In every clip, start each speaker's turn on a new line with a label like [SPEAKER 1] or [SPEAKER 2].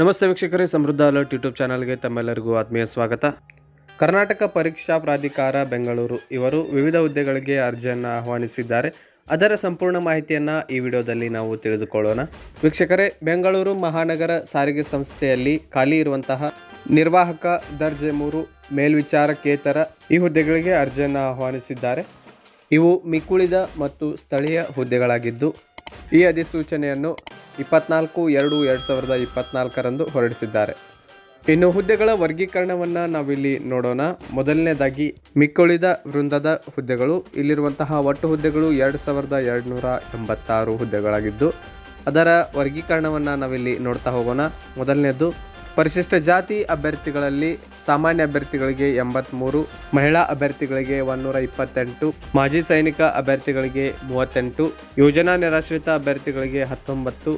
[SPEAKER 1] ನಮಸ್ತೆ ವೀಕ್ಷಕರೇ, ಸಮೃದ್ಧ ಅಲರ್ಟ್ ಯೂಟ್ಯೂಬ್ ಚಾನಲ್ಗೆ ತಮ್ಮೆಲ್ಲರಿಗೂ ಆತ್ಮೀಯ ಸ್ವಾಗತ. ಕರ್ನಾಟಕ ಪರೀಕ್ಷಾ ಪ್ರಾಧಿಕಾರ ಬೆಂಗಳೂರು ಇವರು ವಿವಿಧ ಹುದ್ದೆಗಳಿಗೆ ಅರ್ಜಿಯನ್ನು ಆಹ್ವಾನಿಸಿದ್ದಾರೆ. ಅದರ ಸಂಪೂರ್ಣ ಮಾಹಿತಿಯನ್ನು ಈ ವಿಡಿಯೋದಲ್ಲಿ ನಾವು ತಿಳಿದುಕೊಳ್ಳೋಣ. ವೀಕ್ಷಕರೇ, ಬೆಂಗಳೂರು ಮಹಾನಗರ ಸಾರಿಗೆ ಸಂಸ್ಥೆಯಲ್ಲಿ ಖಾಲಿ ಇರುವಂತಹ ನಿರ್ವಾಹಕ ದರ್ಜೆ ಮೂರು ಮೇಲ್ವಿಚಾರಕೇತರ ಈ ಹುದ್ದೆಗಳಿಗೆ ಅರ್ಜಿಯನ್ನು ಆಹ್ವಾನಿಸಿದ್ದಾರೆ. ಇವು ಮಿಕ್ಕುಳಿದ ಮತ್ತು ಸ್ಥಳೀಯ ಹುದ್ದೆಗಳಾಗಿದ್ದು, ಈ ಅಧಿಸೂಚನೆಯನ್ನು ಇಪ್ಪತ್ನಾಲ್ಕು ಎರಡು ಎರಡು ಸಾವಿರದ ಇಪ್ಪತ್ನಾಲ್ಕರಂದು ಹೊರಡಿಸಿದ್ದಾರೆ. ಇನ್ನು ಹುದ್ದೆಗಳ ವರ್ಗೀಕರಣವನ್ನು ನಾವಿಲ್ಲಿ ನೋಡೋಣ. ಮೊದಲನೇದಾಗಿ, ಮಿಕ್ಕುಳಿದ ವೃಂದದ ಹುದ್ದೆಗಳು. ಇಲ್ಲಿರುವಂತಹ ಒಟ್ಟು ಹುದ್ದೆಗಳು ಎರಡು ಸಾವಿರದ ಎರಡುನೂರ ಎಂಬತ್ತಾರು ಹುದ್ದೆಗಳಾಗಿದ್ದು, ಅದರ ವರ್ಗೀಕರಣವನ್ನು ನಾವಿಲ್ಲಿ ನೋಡ್ತಾ ಹೋಗೋಣ. ಮೊದಲನೇದು ಪರಿಶಿಷ್ಟ ಜಾತಿ ಅಭ್ಯರ್ಥಿಗಳಲ್ಲಿ ಸಾಮಾನ್ಯ ಅಭ್ಯರ್ಥಿಗಳಿಗೆ ಎಂಬತ್ಮೂರು, ಮಹಿಳಾ ಅಭ್ಯರ್ಥಿಗಳಿಗೆ ಒಂದೂರ ಇಪ್ಪತ್ತೆಂಟು, ಮಾಜಿ ಸೈನಿಕ ಅಭ್ಯರ್ಥಿಗಳಿಗೆ ಮೂವತ್ತೆಂಟು ಯೋಜನಾ ನಿರಾಶ್ರಿತ ಅಭ್ಯರ್ಥಿಗಳಿಗೆ ಹತ್ತೊಂಬತ್ತು,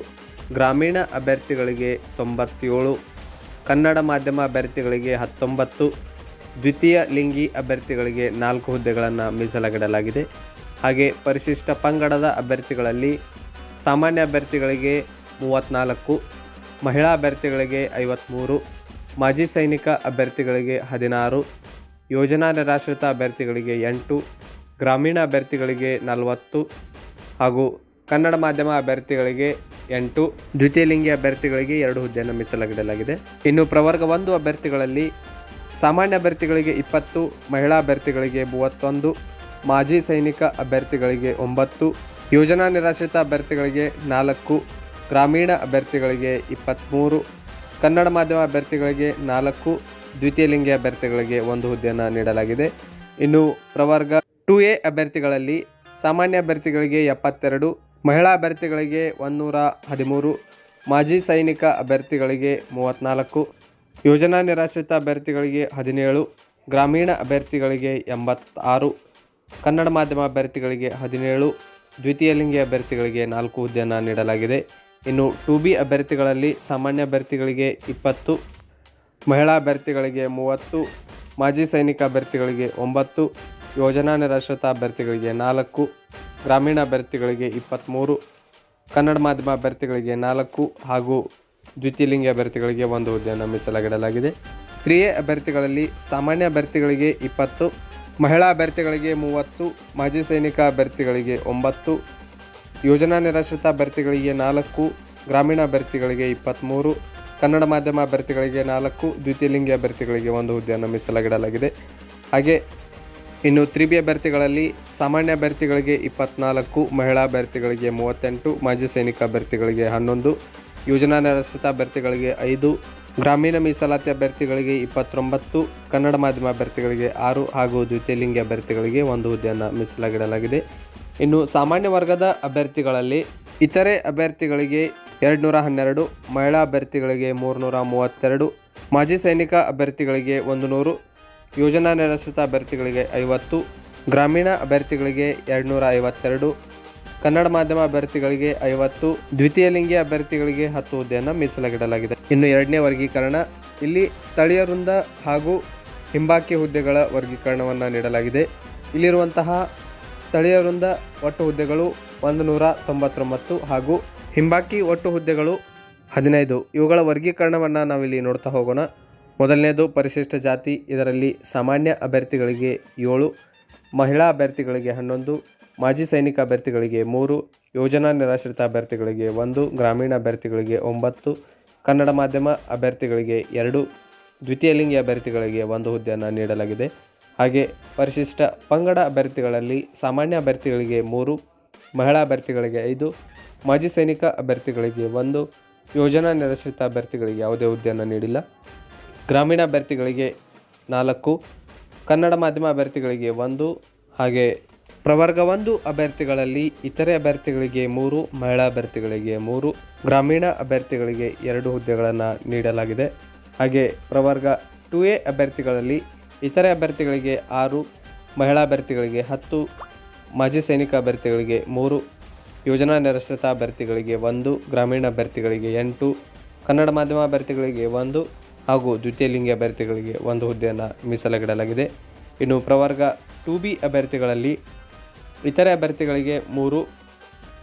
[SPEAKER 1] ಗ್ರಾಮೀಣ ಅಭ್ಯರ್ಥಿಗಳಿಗೆ ತೊಂಬತ್ತೇಳು, ಕನ್ನಡ ಮಾಧ್ಯಮ ಅಭ್ಯರ್ಥಿಗಳಿಗೆ ಹತ್ತೊಂಬತ್ತು, ದ್ವಿತೀಯ ಲಿಂಗಿ ಅಭ್ಯರ್ಥಿಗಳಿಗೆ ನಾಲ್ಕು ಹುದ್ದೆಗಳನ್ನು ಮೀಸಲಾಗಿಡಲಾಗಿದೆ. ಹಾಗೆ ಪರಿಶಿಷ್ಟ ಪಂಗಡದ ಅಭ್ಯರ್ಥಿಗಳಲ್ಲಿ ಸಾಮಾನ್ಯ ಅಭ್ಯರ್ಥಿಗಳಿಗೆ ಮೂವತ್ತ್ನಾಲ್ಕು ಮಹಿಳಾ ಅಭ್ಯರ್ಥಿಗಳಿಗೆ ಐವತ್ತ್ಮೂರು ಮಾಜಿ ಸೈನಿಕ ಅಭ್ಯರ್ಥಿಗಳಿಗೆ ಹದಿನಾರು, ಯೋಜನಾ ನಿರಾಶ್ರಿತ ಅಭ್ಯರ್ಥಿಗಳಿಗೆ ಎಂಟು, ಗ್ರಾಮೀಣ ಅಭ್ಯರ್ಥಿಗಳಿಗೆ ನಲವತ್ತು ಹಾಗೂ ಕನ್ನಡ ಮಾಧ್ಯಮ ಅಭ್ಯರ್ಥಿಗಳಿಗೆ ಎಂಟು, ದ್ವಿತೀಯ ಲಿಂಗಿ ಅಭ್ಯರ್ಥಿಗಳಿಗೆ ಎರಡು ಹುದ್ದೆಯನ್ನು ಮೀಸಲಾಗಿಡಲಾಗಿದೆ. ಇನ್ನು ಪ್ರವರ್ಗ ಒಂದು ಅಭ್ಯರ್ಥಿಗಳಲ್ಲಿ ಸಾಮಾನ್ಯ ಅಭ್ಯರ್ಥಿಗಳಿಗೆ ಇಪ್ಪತ್ತು, ಮಹಿಳಾ ಅಭ್ಯರ್ಥಿಗಳಿಗೆ ಮೂವತ್ತೊಂದು, ಮಾಜಿ ಸೈನಿಕ ಅಭ್ಯರ್ಥಿಗಳಿಗೆ ಒಂಬತ್ತು, ಯೋಜನಾ ನಿರಾಶ್ರಿತ ಅಭ್ಯರ್ಥಿಗಳಿಗೆ ನಾಲ್ಕು ಗ್ರಾಮೀಣ ಅಭ್ಯರ್ಥಿಗಳಿಗೆ ಇಪ್ಪತ್ತ್ಮೂರು ಕನ್ನಡ ಮಾಧ್ಯಮ ಅಭ್ಯರ್ಥಿಗಳಿಗೆ ನಾಲ್ಕು, ದ್ವಿತೀಯ ಲಿಂಗಿ ಅಭ್ಯರ್ಥಿಗಳಿಗೆ ಒಂದು ಹುದ್ದೆಯನ್ನು ನೀಡಲಾಗಿದೆ. ಇನ್ನು ಪ್ರವರ್ಗ ಟು ಎ ಅಭ್ಯರ್ಥಿಗಳಲ್ಲಿ ಸಾಮಾನ್ಯ ಅಭ್ಯರ್ಥಿಗಳಿಗೆ ಎಪ್ಪತ್ತೆರಡು, ಮಹಿಳಾ ಅಭ್ಯರ್ಥಿಗಳಿಗೆ ಒಂದೂರ ಹದಿಮೂರು, ಮಾಜಿ ಸೈನಿಕ ಅಭ್ಯರ್ಥಿಗಳಿಗೆ ಮೂವತ್ತ್ನಾಲ್ಕು ಯೋಜನಾ ನಿರಾಶ್ರಿತ ಅಭ್ಯರ್ಥಿಗಳಿಗೆ ಹದಿನೇಳು, ಗ್ರಾಮೀಣ ಅಭ್ಯರ್ಥಿಗಳಿಗೆ ಎಂಬತ್ತಾರು, ಕನ್ನಡ ಮಾಧ್ಯಮ ಅಭ್ಯರ್ಥಿಗಳಿಗೆ ಹದಿನೇಳು, ದ್ವಿತೀಯ ಲಿಂಗಿ ಅಭ್ಯರ್ಥಿಗಳಿಗೆ ನಾಲ್ಕು ಹುದ್ದೆಯನ್ನು ನೀಡಲಾಗಿದೆ. ಇನ್ನು ಟು ಬಿ ಅಭ್ಯರ್ಥಿಗಳಲ್ಲಿ ಸಾಮಾನ್ಯ ಅಭ್ಯರ್ಥಿಗಳಿಗೆ ಇಪ್ಪತ್ತು, ಮಹಿಳಾ ಅಭ್ಯರ್ಥಿಗಳಿಗೆ ಮೂವತ್ತು, ಮಾಜಿ ಸೈನಿಕ ಅಭ್ಯರ್ಥಿಗಳಿಗೆ ಒಂಬತ್ತು ಯೋಜನಾ ನಿರಾಶ್ರಿತ ಅಭ್ಯರ್ಥಿಗಳಿಗೆ ನಾಲ್ಕು, ಗ್ರಾಮೀಣ ಅಭ್ಯರ್ಥಿಗಳಿಗೆ ಇಪ್ಪತ್ತ್ಮೂರು, ಕನ್ನಡ ಮಾಧ್ಯಮ ಅಭ್ಯರ್ಥಿಗಳಿಗೆ ನಾಲ್ಕು ಹಾಗೂ ದ್ವಿತೀಯ ಲಿಂಗಿ ಅಭ್ಯರ್ಥಿಗಳಿಗೆ ಒಂದು ಹುದ್ದೆಯನ್ನು ಮೀಸಲಾಗಿಡಲಾಗಿದೆ. ಕ್ರಿಯೆ ಅಭ್ಯರ್ಥಿಗಳಲ್ಲಿ ಸಾಮಾನ್ಯ ಅಭ್ಯರ್ಥಿಗಳಿಗೆ ಇಪ್ಪತ್ತು, ಮಹಿಳಾ ಅಭ್ಯರ್ಥಿಗಳಿಗೆ ಮೂವತ್ತು, ಮಾಜಿ ಸೈನಿಕ ಅಭ್ಯರ್ಥಿಗಳಿಗೆ ಒಂಬತ್ತು ಯೋಜನಾ ನಿರಾಶ್ರಿತ ಅಭ್ಯರ್ಥಿಗಳಿಗೆ ನಾಲ್ಕು, ಗ್ರಾಮೀಣ ಅಭ್ಯರ್ಥಿಗಳಿಗೆ ಇಪ್ಪತ್ತ್ಮೂರು ಕನ್ನಡ ಮಾಧ್ಯಮ ಅಭ್ಯರ್ಥಿಗಳಿಗೆ ನಾಲ್ಕು, ದ್ವಿತೀಯ ಲಿಂಗಿ ಅಭ್ಯರ್ಥಿಗಳಿಗೆ ಒಂದು ಹುದ್ದೆಯನ್ನು ಮೀಸಲಾಗಿಡಲಾಗಿದೆ. ಹಾಗೆ, ಇನ್ನು ತ್ರಿಬಿ ಅಭ್ಯರ್ಥಿಗಳಲ್ಲಿ ಸಾಮಾನ್ಯ ಅಭ್ಯರ್ಥಿಗಳಿಗೆ ಇಪ್ಪತ್ನಾಲ್ಕು, ಮಹಿಳಾ ಅಭ್ಯರ್ಥಿಗಳಿಗೆ ಮೂವತ್ತೆಂಟು, ಮಾಜಿ ಸೈನಿಕ ಅಭ್ಯರ್ಥಿಗಳಿಗೆ ಹನ್ನೊಂದು, ಯೋಜನಾ ನಿರಾಶ್ರಿತ ಅಭ್ಯರ್ಥಿಗಳಿಗೆ ಐದು, ಗ್ರಾಮೀಣ ಮೀಸಲಾತಿ ಅಭ್ಯರ್ಥಿಗಳಿಗೆ ಇಪ್ಪತ್ತೊಂಬತ್ತು, ಕನ್ನಡ ಮಾಧ್ಯಮ ಅಭ್ಯರ್ಥಿಗಳಿಗೆ ಆರು ಹಾಗೂ ದ್ವಿತೀಯ ಲಿಂಗಿ ಅಭ್ಯರ್ಥಿಗಳಿಗೆ ಒಂದು ಹುದ್ದೆಯನ್ನು ಮೀಸಲಾಗಿಡಲಾಗಿದೆ. ಇನ್ನು ಸಾಮಾನ್ಯ ವರ್ಗದ ಅಭ್ಯರ್ಥಿಗಳಲ್ಲಿ ಇತರೆ ಅಭ್ಯರ್ಥಿಗಳಿಗೆ ಎರಡುನೂರ ಹನ್ನೆರಡು, ಮಹಿಳಾ ಅಭ್ಯರ್ಥಿಗಳಿಗೆ ಮೂರುನೂರ ಮೂವತ್ತೆರಡು, ಮಾಜಿ ಸೈನಿಕ ಅಭ್ಯರ್ಥಿಗಳಿಗೆ ಒಂದು ನೂರು ಯೋಜನಾ ನಿರಸಿತ ಅಭ್ಯರ್ಥಿಗಳಿಗೆ ಐವತ್ತು, ಗ್ರಾಮೀಣ ಅಭ್ಯರ್ಥಿಗಳಿಗೆ ಎರಡುನೂರ ಐವತ್ತೆರಡು, ಕನ್ನಡ ಮಾಧ್ಯಮ ಅಭ್ಯರ್ಥಿಗಳಿಗೆ ಐವತ್ತು, ದ್ವಿತೀಯ ಲಿಂಗಿ ಅಭ್ಯರ್ಥಿಗಳಿಗೆ ಹತ್ತು ಹುದ್ದೆಯನ್ನು ಮೀಸಲಾಗಿಡಲಾಗಿದೆ. ಇನ್ನು ಎರಡನೇ ವರ್ಗೀಕರಣ, ಇಲ್ಲಿ ಸ್ಥಳೀಯ ವೃಂದ ಹಾಗೂ ಹಿಂಬಾಕಿ ಹುದ್ದೆಗಳ ವರ್ಗೀಕರಣವನ್ನು ನೀಡಲಾಗಿದೆ. ಇಲ್ಲಿರುವಂತಹ ಸ್ಥಳೀಯ ವೃಂದ ಒಟ್ಟು ಹುದ್ದೆಗಳು ಒಂದು ನೂರ ತೊಂಬತ್ತೊಂಬತ್ತು ಹಾಗೂ ಹಿಂಬಾಕಿ ಒಟ್ಟು ಹುದ್ದೆಗಳು ಹದಿನೈದು. ಇವುಗಳ ವರ್ಗೀಕರಣವನ್ನು ನಾವಿಲ್ಲಿ ನೋಡ್ತಾ ಹೋಗೋಣ. ಮೊದಲನೇದು ಪರಿಶಿಷ್ಟ ಜಾತಿ, ಇದರಲ್ಲಿ ಸಾಮಾನ್ಯ ಅಭ್ಯರ್ಥಿಗಳಿಗೆ ಏಳು, ಮಹಿಳಾ ಅಭ್ಯರ್ಥಿಗಳಿಗೆ ಹನ್ನೊಂದು, ಮಾಜಿ ಸೈನಿಕ ಅಭ್ಯರ್ಥಿಗಳಿಗೆ ಮೂರು, ಯೋಜನಾ ನಿರಾಶ್ರಿತ ಅಭ್ಯರ್ಥಿಗಳಿಗೆ ಒಂದು, ಗ್ರಾಮೀಣ ಅಭ್ಯರ್ಥಿಗಳಿಗೆ ಒಂಬತ್ತು, ಕನ್ನಡ ಮಾಧ್ಯಮ ಅಭ್ಯರ್ಥಿಗಳಿಗೆ ಎರಡು, ದ್ವಿತೀಯ ಲಿಂಗಿ ಅಭ್ಯರ್ಥಿಗಳಿಗೆ ಒಂದು ಹುದ್ದೆಯನ್ನು ನೀಡಲಾಗಿದೆ. ಹಾಗೆ ಪರಿಶಿಷ್ಟ ಪಂಗಡ ಅಭ್ಯರ್ಥಿಗಳಲ್ಲಿ ಸಾಮಾನ್ಯ ಅಭ್ಯರ್ಥಿಗಳಿಗೆ ಮೂರು, ಮಹಿಳಾ ಅಭ್ಯರ್ಥಿಗಳಿಗೆ ಐದು, ಮಾಜಿ ಸೈನಿಕ ಅಭ್ಯರ್ಥಿಗಳಿಗೆ ಒಂದು, ಯೋಜನಾ ನಿರಾಶ್ರಿತ ಅಭ್ಯರ್ಥಿಗಳಿಗೆ ಯಾವುದೇ ಹುದ್ದೆಯನ್ನು ನೀಡಿಲ್ಲ. ಗ್ರಾಮೀಣ ಅಭ್ಯರ್ಥಿಗಳಿಗೆ ನಾಲ್ಕು, ಕನ್ನಡ ಮಾಧ್ಯಮ ಅಭ್ಯರ್ಥಿಗಳಿಗೆ ಒಂದು ಹಾಗೆ ಪ್ರವರ್ಗ ಒಂದು ಅಭ್ಯರ್ಥಿಗಳಲ್ಲಿ ಇತರೆ ಅಭ್ಯರ್ಥಿಗಳಿಗೆ ಮೂರು, ಮಹಿಳಾ ಅಭ್ಯರ್ಥಿಗಳಿಗೆ ಮೂರು, ಗ್ರಾಮೀಣ ಅಭ್ಯರ್ಥಿಗಳಿಗೆ ಎರಡು ಹುದ್ದೆಗಳನ್ನು ನೀಡಲಾಗಿದೆ. ಹಾಗೆ ಪ್ರವರ್ಗ ಟು ಎ ಅಭ್ಯರ್ಥಿಗಳಲ್ಲಿ ಇತರೆ ಅಭ್ಯರ್ಥಿಗಳಿಗೆ ಆರು, ಮಹಿಳಾ ಅಭ್ಯರ್ಥಿಗಳಿಗೆ ಹತ್ತು, ಮಾಜಿ ಸೈನಿಕ ಅಭ್ಯರ್ಥಿಗಳಿಗೆ ಮೂರು ಯೋಜನಾ ನಿರಸ್ತ ಅಭ್ಯರ್ಥಿಗಳಿಗೆ ಒಂದು, ಗ್ರಾಮೀಣ ಅಭ್ಯರ್ಥಿಗಳಿಗೆ ಎಂಟು, ಕನ್ನಡ ಮಾಧ್ಯಮ ಅಭ್ಯರ್ಥಿಗಳಿಗೆ ಒಂದು ಹಾಗೂ ದ್ವಿತೀಯ ಲಿಂಗಿ ಅಭ್ಯರ್ಥಿಗಳಿಗೆ ಒಂದು ಹುದ್ದೆಯನ್ನು ಮೀಸಲಿಡಲಾಗಿದೆ ಇನ್ನು ಪ್ರವರ್ಗ ಟು ಬಿ ಅಭ್ಯರ್ಥಿಗಳಲ್ಲಿ ಇತರೆ ಅಭ್ಯರ್ಥಿಗಳಿಗೆ ಮೂರು,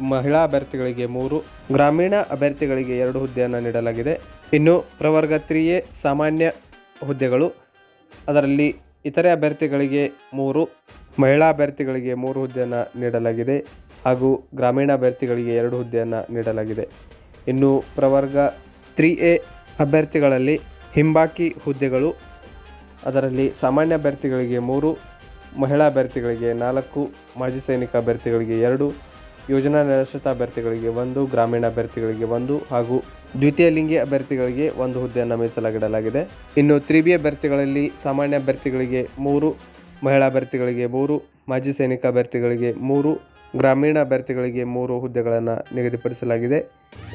[SPEAKER 1] ಮಹಿಳಾ ಅಭ್ಯರ್ಥಿಗಳಿಗೆ ಮೂರು, ಗ್ರಾಮೀಣ ಅಭ್ಯರ್ಥಿಗಳಿಗೆ ಎರಡು ಹುದ್ದೆಯನ್ನು ನೀಡಲಾಗಿದೆ. ಇನ್ನು ಪ್ರವರ್ಗ ತ್ರೀಯೇ ಸಾಮಾನ್ಯ ಹುದ್ದೆಗಳು ಅದರಲ್ಲಿ ಇತರೆ ಅಭ್ಯರ್ಥಿಗಳಿಗೆ ಮೂರು, ಮಹಿಳಾ ಅಭ್ಯರ್ಥಿಗಳಿಗೆ ಮೂರು ಹುದ್ದೆಯನ್ನು ನೀಡಲಾಗಿದೆ ಹಾಗೂ ಗ್ರಾಮೀಣ ಅಭ್ಯರ್ಥಿಗಳಿಗೆ ಎರಡು ಹುದ್ದೆಯನ್ನು ನೀಡಲಾಗಿದೆ. ಇನ್ನು ಪ್ರವರ್ಗ ತ್ರೀ ಎ ಅಭ್ಯರ್ಥಿಗಳಲ್ಲಿ ಹಿಂಬಾಕಿ ಹುದ್ದೆಗಳು, ಅದರಲ್ಲಿ ಸಾಮಾನ್ಯ ಅಭ್ಯರ್ಥಿಗಳಿಗೆ ಮೂರು, ಮಹಿಳಾ ಅಭ್ಯರ್ಥಿಗಳಿಗೆ ನಾಲ್ಕು, ಮಾಜಿ ಸೈನಿಕ ಅಭ್ಯರ್ಥಿಗಳಿಗೆ ಎರಡು, ಯೋಜನಾ ನಿರಾಶ್ರಿತ ಅಭ್ಯರ್ಥಿಗಳಿಗೆ ಒಂದು, ಗ್ರಾಮೀಣ ಅಭ್ಯರ್ಥಿಗಳಿಗೆ ಒಂದು ಹಾಗೂ ದ್ವಿತೀಯ ಲಿಂಗಿ ಅಭ್ಯರ್ಥಿಗಳಿಗೆ ಒಂದು ಹುದ್ದೆಯನ್ನು ಮೀಸಲಾಗಿಡಲಾಗಿದೆ. ಇನ್ನು ತ್ರಿ ಬಿ ಅಭ್ಯರ್ಥಿಗಳಲ್ಲಿ ಸಾಮಾನ್ಯ ಅಭ್ಯರ್ಥಿಗಳಿಗೆ ಮೂರು, ಮಹಿಳಾ ಅಭ್ಯರ್ಥಿಗಳಿಗೆ ಮೂರು, ಮಾಜಿ ಸೈನಿಕ ಅಭ್ಯರ್ಥಿಗಳಿಗೆ ಮೂರು, ಗ್ರಾಮೀಣ ಅಭ್ಯರ್ಥಿಗಳಿಗೆ ಮೂರು ಹುದ್ದೆಗಳನ್ನು ನಿಗದಿಪಡಿಸಲಾಗಿದೆ.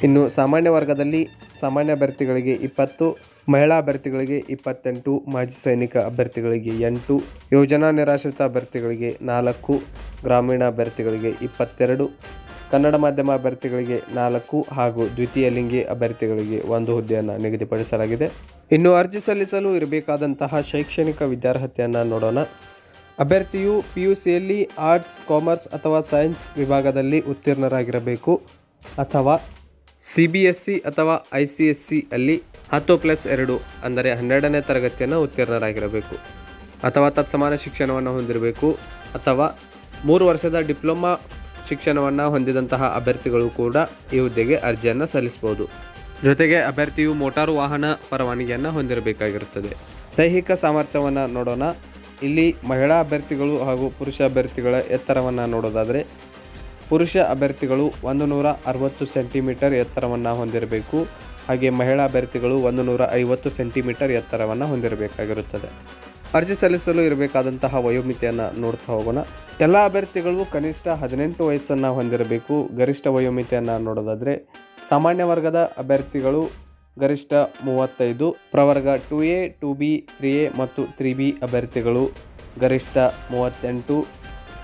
[SPEAKER 1] ಇನ್ನು ಸಾಮಾನ್ಯ ವರ್ಗದಲ್ಲಿ ಸಾಮಾನ್ಯ ಅಭ್ಯರ್ಥಿಗಳಿಗೆ ಇಪ್ಪತ್ತು, ಮಹಿಳಾ ಅಭ್ಯರ್ಥಿಗಳಿಗೆ ಇಪ್ಪತ್ತೆಂಟು, ಮಾಜಿ ಸೈನಿಕ ಅಭ್ಯರ್ಥಿಗಳಿಗೆ ಎಂಟು ಯೋಜನಾ ನಿರಾಶ್ರಿತ ಅಭ್ಯರ್ಥಿಗಳಿಗೆ ನಾಲ್ಕು, ಗ್ರಾಮೀಣ ಅಭ್ಯರ್ಥಿಗಳಿಗೆ ಇಪ್ಪತ್ತೆರಡು ಕನ್ನಡ ಮಾಧ್ಯಮ ಅಭ್ಯರ್ಥಿಗಳಿಗೆ ನಾಲ್ಕು ಹಾಗೂ ದ್ವಿತೀಯ ಲಿಂಗಿ ಅಭ್ಯರ್ಥಿಗಳಿಗೆ ಒಂದು ಹುದ್ದೆಯನ್ನು ನಿಗದಿಪಡಿಸಲಾಗಿದೆ. ಇನ್ನು ಅರ್ಜಿ ಸಲ್ಲಿಸಲು ಇರಬೇಕಾದಂತಹ ಶೈಕ್ಷಣಿಕ ವಿದ್ಯಾರ್ಹತೆಯನ್ನು ನೋಡೋಣ. ಅಭ್ಯರ್ಥಿಯು ಪಿ ಯು ಸಿಯಲ್ಲಿ ಆರ್ಟ್ಸ್, ಕಾಮರ್ಸ್ ಅಥವಾ ಸೈನ್ಸ್ ವಿಭಾಗದಲ್ಲಿ ಉತ್ತೀರ್ಣರಾಗಿರಬೇಕು. ಅಥವಾ ಸಿ ಬಿ ಎಸ್ ಸಿ ಅಥವಾ ಐ ಸಿ ಎಸ್ ಸಿ ಅಲ್ಲಿ ಹತ್ತು ಪ್ಲಸ್ ಎರಡು ಅಂದರೆ ಹನ್ನೆರಡನೇ ತರಗತಿಯನ್ನು ಉತ್ತೀರ್ಣರಾಗಿರಬೇಕು. ಅಥವಾ ತತ್ಸಮಾನ ಶಿಕ್ಷಣವನ್ನು ಹೊಂದಿರಬೇಕು. ಅಥವಾ ಮೂರು ವರ್ಷದ ಡಿಪ್ಲೊಮಾ ಶಿಕ್ಷಣವನ್ನು ಹೊಂದಿದಂತಹ ಅಭ್ಯರ್ಥಿಗಳು ಕೂಡ ಈ ಹುದ್ದೆಗೆ ಅರ್ಜಿಯನ್ನು ಸಲ್ಲಿಸಬಹುದು. ಜೊತೆಗೆ ಅಭ್ಯರ್ಥಿಯು ಮೋಟಾರು ವಾಹನ ಪರವಾನಗಿಯನ್ನು ಹೊಂದಿರಬೇಕಾಗಿರುತ್ತದೆ. ದೈಹಿಕ ಸಾಮರ್ಥ್ಯವನ್ನು ನೋಡೋಣ. ಇಲ್ಲಿ ಮಹಿಳಾ ಅಭ್ಯರ್ಥಿಗಳು ಹಾಗೂ ಪುರುಷ ಅಭ್ಯರ್ಥಿಗಳ ಎತ್ತರವನ್ನು ನೋಡೋದಾದರೆ, ಪುರುಷ ಅಭ್ಯರ್ಥಿಗಳು ಒಂದು ನೂರ ಅರವತ್ತು ಸೆಂಟಿಮೀಟರ್ ಎತ್ತರವನ್ನು ಹೊಂದಿರಬೇಕು. ಹಾಗೆ ಮಹಿಳಾ ಅಭ್ಯರ್ಥಿಗಳು ಒಂದು ನೂರ ಐವತ್ತು ಸೆಂಟಿಮೀಟರ್ ಎತ್ತರವನ್ನು ಹೊಂದಿರಬೇಕಾಗಿರುತ್ತದೆ. ಅರ್ಜಿ ಸಲ್ಲಿಸಲು ಇರಬೇಕಾದಂತಹ ವಯೋಮಿತಿಯನ್ನು ನೋಡ್ತಾ ಹೋಗೋಣ. ಎಲ್ಲ ಅಭ್ಯರ್ಥಿಗಳು ಕನಿಷ್ಠ ಹದಿನೆಂಟು ವಯಸ್ಸನ್ನು ಹೊಂದಿರಬೇಕು. ಗರಿಷ್ಠ ವಯೋಮಿತಿಯನ್ನು ನೋಡೋದಾದರೆ ಸಾಮಾನ್ಯ ವರ್ಗದ ಅಭ್ಯರ್ಥಿಗಳು ಗರಿಷ್ಠ ಮೂವತ್ತೈದು, ಪ್ರವರ್ಗ two A, two B, three A ಮತ್ತು ತ್ರೀ ಬಿ ಅಭ್ಯರ್ಥಿಗಳು ಗರಿಷ್ಠ ಮೂವತ್ತೆಂಟು.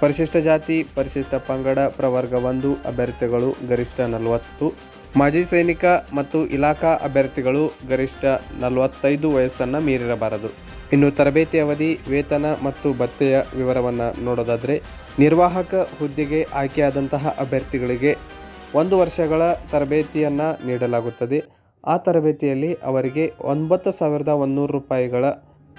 [SPEAKER 1] ಪರಿಶಿಷ್ಟ ಜಾತಿ, ಪರಿಶಿಷ್ಟ ಪಂಗಡ, ಪ್ರವರ್ಗ ಒಂದು ಅಭ್ಯರ್ಥಿಗಳು ಗರಿಷ್ಠ ನಲವತ್ತು. ಮಾಜಿ ಸೈನಿಕ ಮತ್ತು ಇಲಾಖಾ ಅಭ್ಯರ್ಥಿಗಳು ಗರಿಷ್ಠ ನಲವತ್ತೈದು ವಯಸ್ಸನ್ನು ಮೀರಿರಬಾರದು. ಇನ್ನು ತರಬೇತಿ ಅವಧಿ, ವೇತನ ಮತ್ತು ಭತ್ತೆಯ ವಿವರವನ್ನು ನೋಡೋದಾದರೆ, ನಿರ್ವಾಹಕ ಹುದ್ದೆಗೆ ಆಯ್ಕೆಯಾದಂತಹ ಅಭ್ಯರ್ಥಿಗಳಿಗೆ ಒಂದು ವರ್ಷಗಳ ತರಬೇತಿಯನ್ನು ನೀಡಲಾಗುತ್ತದೆ. ಆ ತರಬೇತಿಯಲ್ಲಿ ಅವರಿಗೆ ಒಂಬತ್ತು ಸಾವಿರದ ಒಂದೂರು ರೂಪಾಯಿಗಳ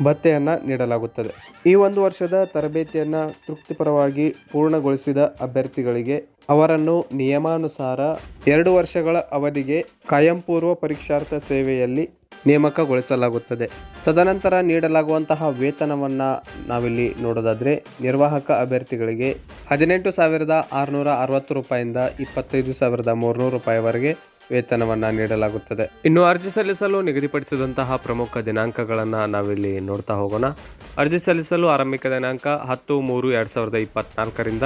[SPEAKER 1] ಭತ್ತೆಯನ್ನು ನೀಡಲಾಗುತ್ತದೆ. ಈ ಒಂದು ವರ್ಷದ ತರಬೇತಿಯನ್ನು ತೃಪ್ತಿಪರವಾಗಿ ಪೂರ್ಣಗೊಳಿಸಿದ ಅಭ್ಯರ್ಥಿಗಳಿಗೆ ಅವರನ್ನು ನಿಯಮಾನುಸಾರ ಎರಡು ವರ್ಷಗಳ ಅವಧಿಗೆ ಕಾಯಂ ಪೂರ್ವ ಪರೀಕ್ಷಾರ್ಥ ಸೇವೆಯಲ್ಲಿ ನೇಮಕಗೊಳಿಸಲಾಗುತ್ತದೆ. ತದನಂತರ ನೀಡಲಾಗುವಂತಹ ವೇತನವನ್ನು ನಾವಿಲ್ಲಿ ನೋಡೋದಾದರೆ ನಿರ್ವಾಹಕ ಅಭ್ಯರ್ಥಿಗಳಿಗೆ ಹದಿನೆಂಟು ಸಾವಿರದ ಆರುನೂರ ಅರವತ್ತು ರೂಪಾಯಿಂದ ಇಪ್ಪತ್ತೈದು ಸಾವಿರದ ಮೂರುನೂರು ರೂಪಾಯಿವರೆಗೆ ವೇತನವನ್ನು ನೀಡಲಾಗುತ್ತದೆ. ಇನ್ನು ಅರ್ಜಿ ಸಲ್ಲಿಸಲು ನಿಗದಿಪಡಿಸಿದಂತಹ ಪ್ರಮುಖ ದಿನಾಂಕಗಳನ್ನು ನಾವಿಲ್ಲಿ ನೋಡ್ತಾ ಹೋಗೋಣ. ಅರ್ಜಿ ಸಲ್ಲಿಸಲು ಆರಂಭಿಕ ದಿನಾಂಕ ಹತ್ತು ಮೂರು ಎರಡು ಸಾವಿರದ ಇಪ್ಪತ್ತ್ನಾಲ್ಕರಿಂದ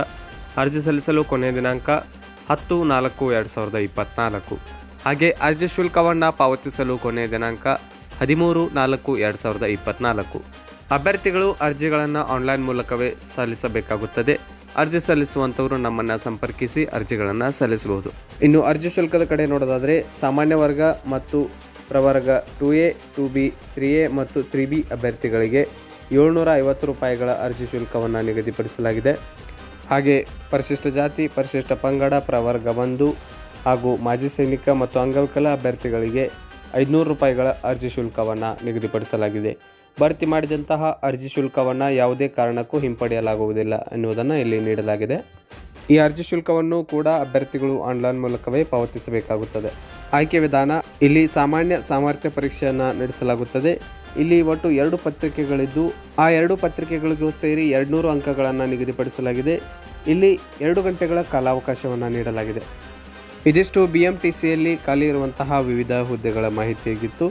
[SPEAKER 1] ಅರ್ಜಿ ಸಲ್ಲಿಸಲು ಕೊನೆಯ ದಿನಾಂಕ ಹತ್ತು ನಾಲ್ಕು ಎರಡು ಸಾವಿರದ ಇಪ್ಪತ್ನಾಲ್ಕು. ಹಾಗೆ ಅರ್ಜಿ ಶುಲ್ಕವನ್ನು ಪಾವತಿಸಲು ಕೊನೆಯ ದಿನಾಂಕ ಹದಿಮೂರು ನಾಲ್ಕು ಎರಡು ಸಾವಿರದ ಇಪ್ಪತ್ನಾಲ್ಕು. ಅಭ್ಯರ್ಥಿಗಳು ಅರ್ಜಿಗಳನ್ನು ಆನ್ಲೈನ್ ಮೂಲಕವೇ ಸಲ್ಲಿಸಬೇಕಾಗುತ್ತದೆ. ಅರ್ಜಿ ಸಲ್ಲಿಸುವಂಥವರು ನಮ್ಮನ್ನು ಸಂಪರ್ಕಿಸಿ ಅರ್ಜಿಗಳನ್ನು ಸಲ್ಲಿಸಬಹುದು. ಇನ್ನು ಅರ್ಜಿ ಶುಲ್ಕದ ಕಡೆ ನೋಡೋದಾದರೆ ಸಾಮಾನ್ಯ ವರ್ಗ ಮತ್ತು ಪ್ರವರ್ಗ two A, two B, three A ಮತ್ತು ತ್ರೀ ಬಿ ಅಭ್ಯರ್ಥಿಗಳಿಗೆ ಏಳ್ನೂರ ಐವತ್ತು ರೂಪಾಯಿಗಳ ಅರ್ಜಿ ಶುಲ್ಕವನ್ನು ನಿಗದಿಪಡಿಸಲಾಗಿದೆ. ಹಾಗೆ ಪರಿಶಿಷ್ಟ ಜಾತಿ, ಪರಿಶಿಷ್ಟ ಪಂಗಡ, ಪ್ರವರ್ಗ ಒಂದು ಹಾಗೂ ಮಾಜಿ ಸೈನಿಕ ಮತ್ತು ಅಂಗವಿಕಲ ಅಭ್ಯರ್ಥಿಗಳಿಗೆ ಐದುನೂರು ರೂಪಾಯಿಗಳ ಅರ್ಜಿ ಶುಲ್ಕವನ್ನು ನಿಗದಿಪಡಿಸಲಾಗಿದೆ. ಭರ್ತಿ ಮಾಡಿದಂತಹ ಅರ್ಜಿ ಶುಲ್ಕವನ್ನು ಯಾವುದೇ ಕಾರಣಕ್ಕೂ ಹಿಂಪಡೆಯಲಾಗುವುದಿಲ್ಲ ಎನ್ನುವುದನ್ನು ಇಲ್ಲಿ ನೀಡಲಾಗಿದೆ. ಈ ಅರ್ಜಿ ಶುಲ್ಕವನ್ನು ಕೂಡ ಅಭ್ಯರ್ಥಿಗಳು ಆನ್ಲೈನ್ ಮೂಲಕವೇ ಪಾವತಿಸಬೇಕಾಗುತ್ತದೆ. ಆಯ್ಕೆ ವಿಧಾನ, ಇಲ್ಲಿ ಸಾಮಾನ್ಯ ಸಾಮರ್ಥ್ಯ ಪರೀಕ್ಷೆಯನ್ನು ನಡೆಸಲಾಗುತ್ತದೆ. ಇಲ್ಲಿ ಒಟ್ಟು ಎರಡು ಪತ್ರಿಕೆಗಳಿದ್ದು, ಆ ಎರಡು ಪತ್ರಿಕೆಗಳಿಗೂ ಸೇರಿ ಎರಡುನೂರು ಅಂಕಗಳನ್ನು ನಿಗದಿಪಡಿಸಲಾಗಿದೆ. ಇಲ್ಲಿ ಎರಡು ಗಂಟೆಗಳ ಕಾಲಾವಕಾಶವನ್ನು ನೀಡಲಾಗಿದೆ. ಇದಿಷ್ಟು ಬಿ ಎಂ ಟಿ ಖಾಲಿ ಇರುವಂತಹ ವಿವಿಧ ಹುದ್ದೆಗಳ ಮಾಹಿತಿಯಾಗಿತ್ತು.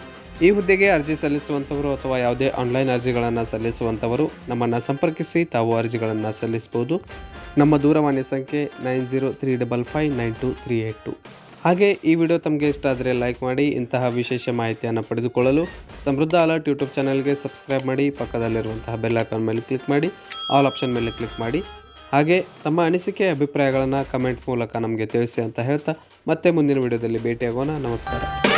[SPEAKER 1] ಈ ಹುದ್ದೆಗೆ ಅರ್ಜಿ ಸಲ್ಲಿಸುವಂಥವರು ಅಥವಾ ಯಾವುದೇ ಆನ್ಲೈನ್ ಅರ್ಜಿಗಳನ್ನು ಸಲ್ಲಿಸುವಂಥವರು ನಮ್ಮನ್ನು ಸಂಪರ್ಕಿಸಿ ತಾವು ಅರ್ಜಿಗಳನ್ನು ಸಲ್ಲಿಸಬಹುದು. ನಮ್ಮ ದೂರವಾಣಿ ಸಂಖ್ಯೆ nine zero three double five nine two three eight two ಹಾಗೆ ಈ ವಿಡಿಯೋ ತಮಗೆ ಇಷ್ಟ ಆದರೆ ಲೈಕ್ ಮಾಡಿ, ಇಂತಹ ವಿಶೇಷ ಮಾಹಿತಿಯನ್ನು ಪಡೆದುಕೊಳ್ಳಲು ಸಮೃದ್ಧ ಅಲರ್ಟ್ ಯೂಟ್ಯೂಬ್ ಚಾನಲ್ಗೆ ಸಬ್ಸ್ಕ್ರೈಬ್ ಮಾಡಿ, ಪಕ್ಕದಲ್ಲಿರುವಂತಹ ಬೆಲ್ ಮೇಲೆ ಕ್ಲಿಕ್ ಮಾಡಿ ಆಲ್ ಆಪ್ಷನ್ ಮೇಲೆ ಕ್ಲಿಕ್ ಮಾಡಿ. ಹಾಗೆ ತಮ್ಮ ಅನಿಸಿಕೆ, ಅಭಿಪ್ರಾಯಗಳನ್ನು ಕಮೆಂಟ್ ಮೂಲಕ ನಮಗೆ ತಿಳಿಸಿ ಅಂತ ಹೇಳ್ತಾ ಮತ್ತೆ ಮುಂದಿನ ವಿಡಿಯೋದಲ್ಲಿ ಭೇಟಿಯಾಗೋಣ. ನಮಸ್ಕಾರ.